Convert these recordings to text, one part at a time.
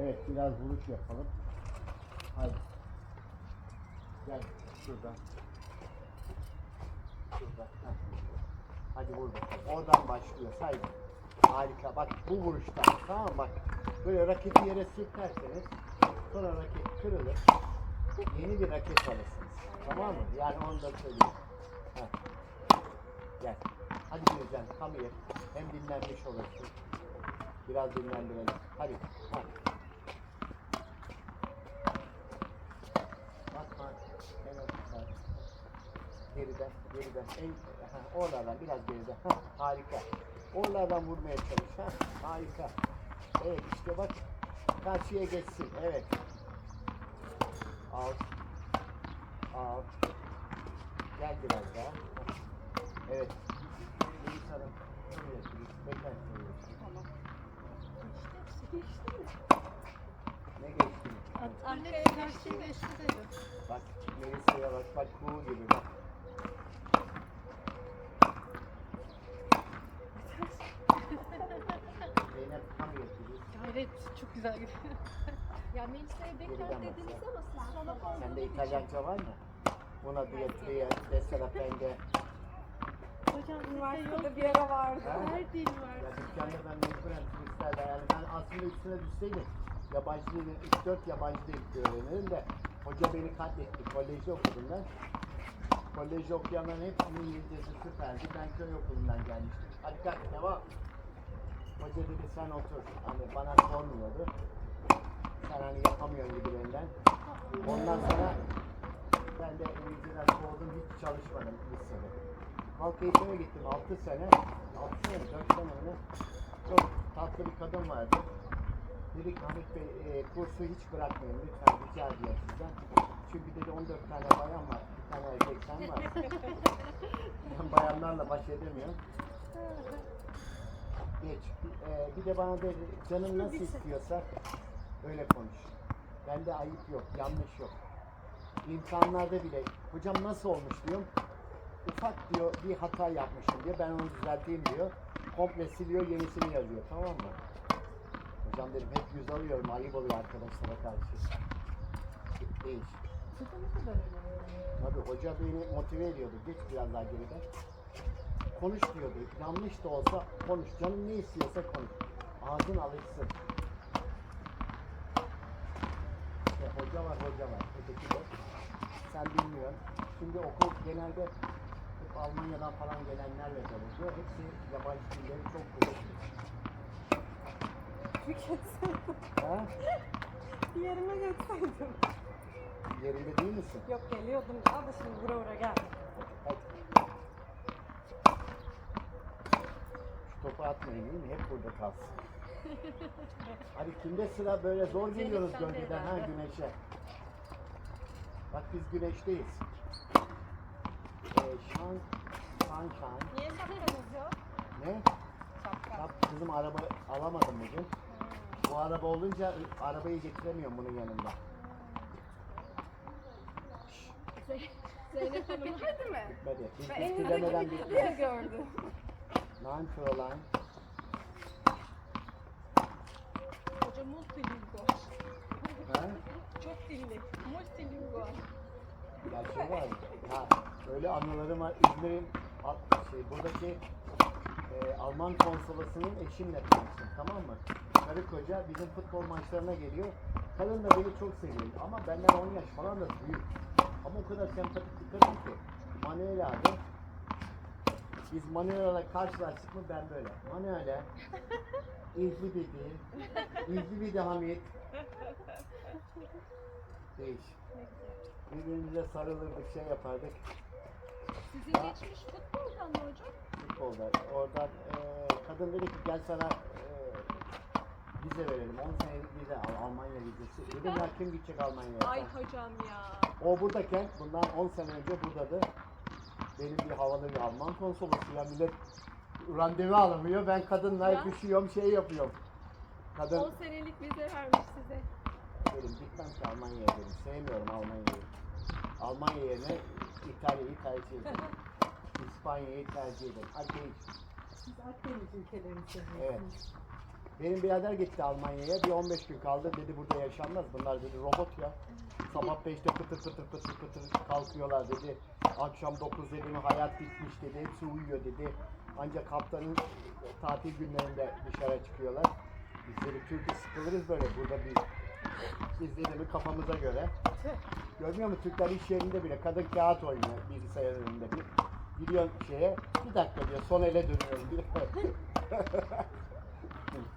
Evet biraz vuruş yapalım. Hadi. Gel şuradan. Şurada. Heh. Hadi vur bakalım. Oradan başlıyor. Say. Harika. Bak bu vuruştan. Tamam bak. Böyle raketi yere sürterseniz sonra raket kırılır. Yeni bir raket alırsınız. Tamam mı? Yani onu da söyleyeyim. Heh. Gel. Hadi Gülcan. Tam yer. Hem dinlenmiş olursun. Biraz dinlendirelim. Hadi. Hadi. Geriden, geriden. En, ha, oralardan biraz geriden. Ha, harika. Oralardan vurmaya çalış. Ha, harika. Evet işte bak. Karşıya geçsin. Evet. Al. Al. Gel biraz daha. Evet. Melis Hanım. Şuraya sürüş. Bekler sürüyorsun. Tamam. Geçti mi? Ne geçti? Arkaya geçti geçti dedi. Bak Melisa'ya bak. Bak kuğu gibi bak. Zeynep tam yapıyor. Gayret çok güzel gidiyor. Ya Melisa'ya bekler dediniz ama siz sola koydunuz. Sende İtalyanca var mı? Buna diyetriye, deserapende. Hocam Üniversitede bir ara vardı. Her dil var. Ya dükkanda ben mecburen turistlerle yani ben aslında üstüne düşseydim yabancı dili, 3-4 yabancı dil öğrenirim de hoca beni katletti. Kolejde okudum ben. Kolejde okuyanların hepsinin İngilizcesi süperdi. Ben köy okulundan gelmiştim. Hadi kalk devam. Hoca dedi sen otur. Hani bana sormuyordu. Sen hani yapamıyorsun gibilerinden. Ondan sonra ben de İngilizceden soğudum. Hiç çalışmadım lisede. Halk eğitime gittim 6 sene. 6 sene, 4 sene mi? Çok tatlı bir kadın vardı. Dedik Hamit Bey e, kursu hiç bırakmayın lütfen rica ediyorum sizden. Çünkü dedi 14 tane bayan var, bir tane erkek sen var. ben bayanlarla baş edemiyorum. Geç. Bir, e, bir de bana dedi canın nasıl istiyorsa öyle konuş. Bende ayıp yok, yanlış yok. İmtihanlarda bile hocam nasıl olmuş diyorum. Ufak diyor bir hata yapmışım diyor. Ben onu düzelteyim diyor. Komple siliyor yenisini yazıyor tamam mı? Hocam dedim hep yüz alıyorum ayıp oluyor arkadaşlara karşı. Değil. Tabii hoca beni motive ediyordu. Geç biraz daha geriden. Konuş diyordu. Yanlış da olsa konuş. Canın ne istiyorsa konuş. Ağzın alışsın. İşte hoca var hoca var. Öteki de sen bilmiyorsun. Şimdi okul genelde hep Almanya'dan falan gelenlerle çalışıyor. Hepsi yabancı dilleri çok kuvvetli. Ha? Bir yerime geçseydim. Yerinde değil misin? Yok geliyordum daha da şimdi bura bura geldim. Hadi. Şu topu atmayın değil mi? Hep burada kalsın. Hadi kimde sıra böyle zor geliyoruz gölgeden ha güneşe. Bak biz güneşteyiz. Ee, şan, sunshine. Niye şapkanız yok? Ne? Şapka. Bak kızım araba alamadım bugün. Bu araba olunca arabayı getiremiyorum bunun yanında. Zeynep Hanım hadi mi? Bitmedi. Biz Ben bitti demeden elinizdeki bilgileri gördüm. Line for a line. Hoca multilingual. Ha? Çok dilli. Multilingual. Ya şey var, ha, öyle anılarım var. İzmir'in a- şey, buradaki e, Alman konsolosunun eşimle tanıştım tamam mı? Karı koca bizim futbol maçlarına geliyor. Kadın da beni çok seviyor ama benden 10 yaş falan da büyük. Ama o kadar sempatik bir kadın ki. Manuel abi. Biz Manuel'la karşılaştık mı ben böyle. Manuel'e İzli dedi. İzli dedi Hamit. Değiş. Birbirimize sarılırdık, şey yapardık. Sizin Ha. geçmiş futboldan mı hocam? Futbolda. Oradan eee kadın dedi ki gel sana eee vize verelim. 10 senelik vize al, Almanya vizesi. Dedim ya kim gidecek Almanya'ya? Ay hocam ya. O buradayken, bundan 10 sene önce buradadı. Benim bir havalı bir Alman konsolosu ya millet randevu alamıyor. Ben kadınla Ya. düşüyorum, şey yapıyorum. Kadın 10 senelik vize vermiş size. dedim gitmem ki Almanya'ya dedim. Sevmiyorum Almanya'yı. Almanya yerine İtalya'yı tercih ederim. İspanya'yı tercih ederim. Hadi değiş. Siz Akdeniz ülkelerini seviyorsunuz. Benim birader gitti Almanya'ya. Bir 15 gün kaldı. Dedi burada yaşanmaz. Bunlar dedi robot ya. Sabah 5'te pıtır pıtır pıtır pıtır kalkıyorlar dedi. Akşam 9 dedi hayat bitmiş dedi. Hepsi uyuyor dedi. Ancak haftanın tatil günlerinde dışarı çıkıyorlar. Biz dedi Türk'ü sıkılırız böyle burada bir biz dedi kafamıza göre. Görmüyor musun Türkler iş yerinde bile kadın kağıt oynuyor bilgisayar önünde bir. Gidiyor şeye bir dakika diyor son ele dönüyorum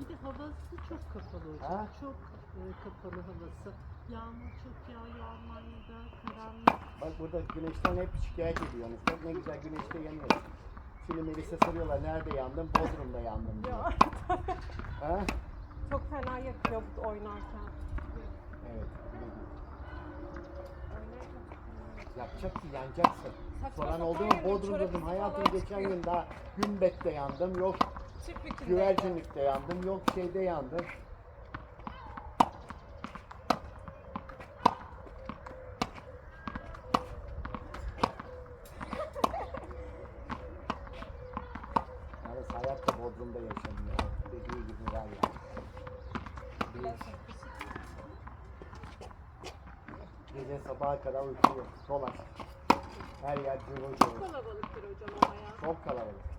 Bir de havası çok kapalı hocam. Ha? Çok e, kapalı havası. Yağmur çok yağıyor Almanya'da. Karanlık. Bak burada güneşten hep şikayet ediyorsunuz. Bak ne güzel güneşte yanıyoruz. Şimdi Melis'e soruyorlar nerede yandım? Bodrum'da yandım diyor. Ha? Çok fena yakıyor bu oynarken. Evet. Yapacak ki yanacaksın. Soran oldu mu? Bodrum dedim. Hayatım geçen gün daha Gümbet'te yandım. Yok Çiftlikinde. güvercinlikte yandım. Yok şeyde yandım. Yalnız hayat da Bodrum'da. Dediği gibi var ya. Gece sabaha kadar uyku yok. Dolaş. Her yer cıvıl Çok cıvıl. kalabalıktır hocam ama ya. Çok kalabalık.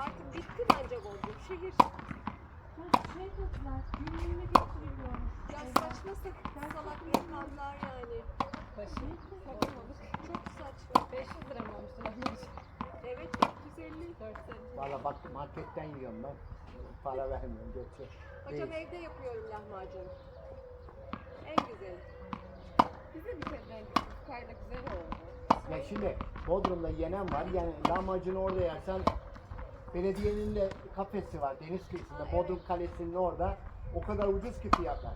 Artık bitti bence Bodrum. Şehir. Şey dediler, günlüğüne getiriyormuş. Ya saçma sapan salak insanlar yani. Başı. Çok saçma. 500 lira mı olmuştu? Evet 450. 450. Valla bak marketten yiyorum ben. Para vermiyorum. Götür. Hocam evde yapıyorum lahmacun. En güzeli. Bize bir kez renk kayla güzel oldu. Ya şimdi Bodrum'da yenen var. Yani lahmacunu orada yersen belediyenin de kafesi var deniz kıyısında. Bodrum Kalesi'nin orada. O kadar ucuz ki fiyatlar.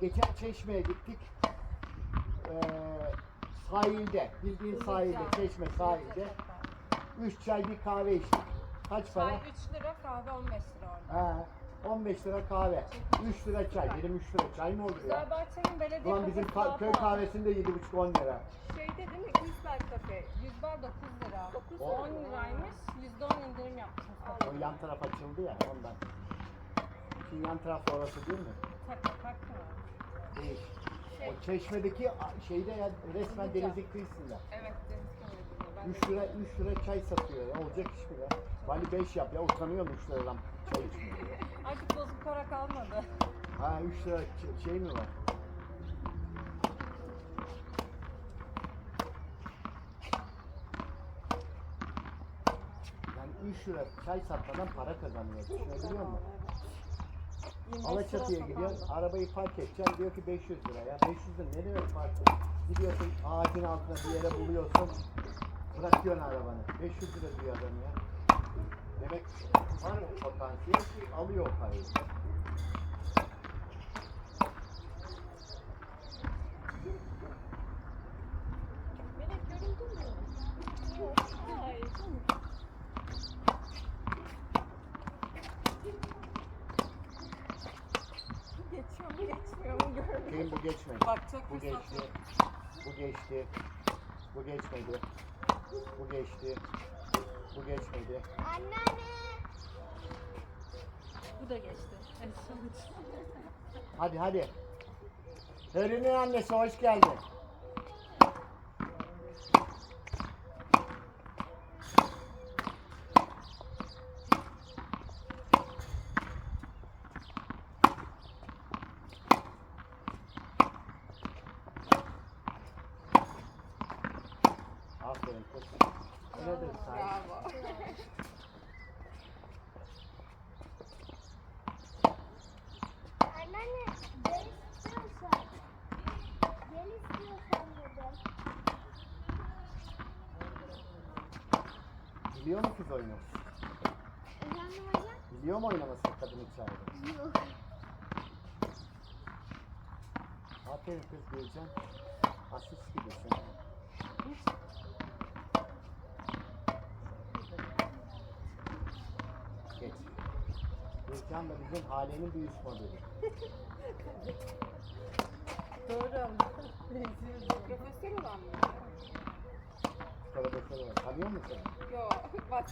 Geçen Çeşme'ye gittik. Ee, sahilde, bildiğin sahilde, Çeşme sahilde. 3 çay bir kahve içtik. Kaç para? Çay 3 lira, kahve 15 lira orada. Ha, 15 lira kahve. 3 lira çay. Dedim 3 lira çay mı olur ya? Güzelbahçe'nin belediye Ulan bizim kafesi ka- köy pahalı. kahvesinde 7,5-10 lira. Şeyde değil mi? Gülsel Kafe. 100 bar 9 lira. 9 O- 10 liraymış. %10 indirim yapmış Mustafa. O yan taraf açıldı ya ondan. Şimdi yan taraf orası değil mi? Tak tak tak. Değil. O çeşmedeki a- şeyde ya resmen denizin kıyısında. Evet deniz kenarında. Ben 3 lira 3 lira çay satıyor ya. Olacak iş mi ya? Vali 5 yap ya. Utanıyorum 3 liradan çay içmeye. Artık bozuk para kalmadı. Ha 3 lira şey mi var? Yani 3 lira çay satmadan para kazanıyor. Düşünebiliyor musun? 25 lira Alaçatı'ya gidiyorsun, arabayı park edeceksin, diyor ki 500 lira. Ya 500 lira ne demek park? Gidiyorsun ağacın altına bir yere buluyorsun, bırakıyorsun arabanı. 500 lira diyor adam ya. Demek var o potansiyel ki alıyor o parayı. Benim bu geçmedi. Bak çok Bu geçti. Bu geçti. Bu geçmedi. Bu geçti. Bu geçmedi. Bu da geçti. Evet, sonuç. Hadi hadi. Hörünün annesi hoş geldin. Aferin kız. Nedir say? Bravo. Anneanne gel istiyorsan. Gel istiyorsan dedim. Biliyor mu kız oyunu? Efendim hocam? Biliyor mu oynamasını kadın içeride? Yok. Aferin kız Gülcan. Asist gibisin. Geç. Gülcan da bizim halenin bir üst modeli. Doğru ama. Profesör olan mı? Profesör var. Tanıyor musun? Yok. Ya.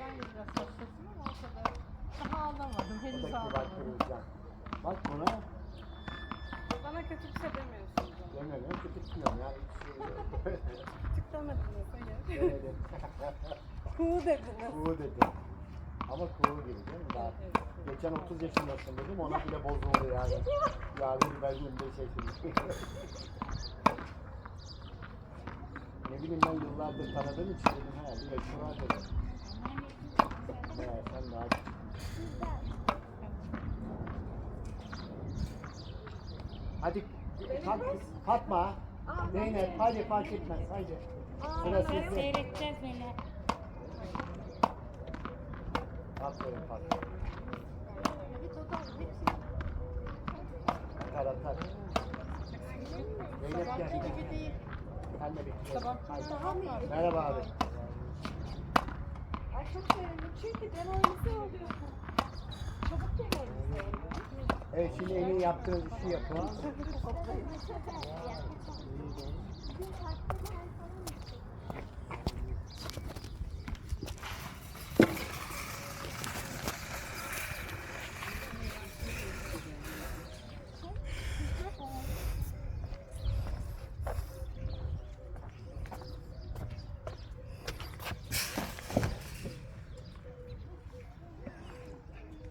Ben de biraz hassasım ama o kadar almadım. O da Henüz kırılacak. Bak buna Bana kötü bir şey demiyorsunuz. ama. demiyorum ki tutmuyorum yani. hiç şey- Tıklamadınız hayır. Denedim. Kuğu dediniz. Kuğu dedim. Ama kuğu gibi değil mi? Daha geçen 30 yaşındasın dedim ona bile bozuldu yani. Ya dedi ben 25 yaşındayım. Ne bileyim ben yıllardır tanıdığım için dedim yaşı var dedim. Meğer sen daha Hadi kız, Fatma. Zeynep hadi fark etmez hadi. Sıra sizde. Seyredeceğiz beni. Aferin Fatma. Atar atar. Zeynep gel. Sen de bekle. Sabah Hadi. daha mı iyi? Merhaba abi. Ay çok sevindim çünkü demoralize oluyorsun. Çabuk oluyor. Evet şimdi en iyi yaptığınız işi yapın.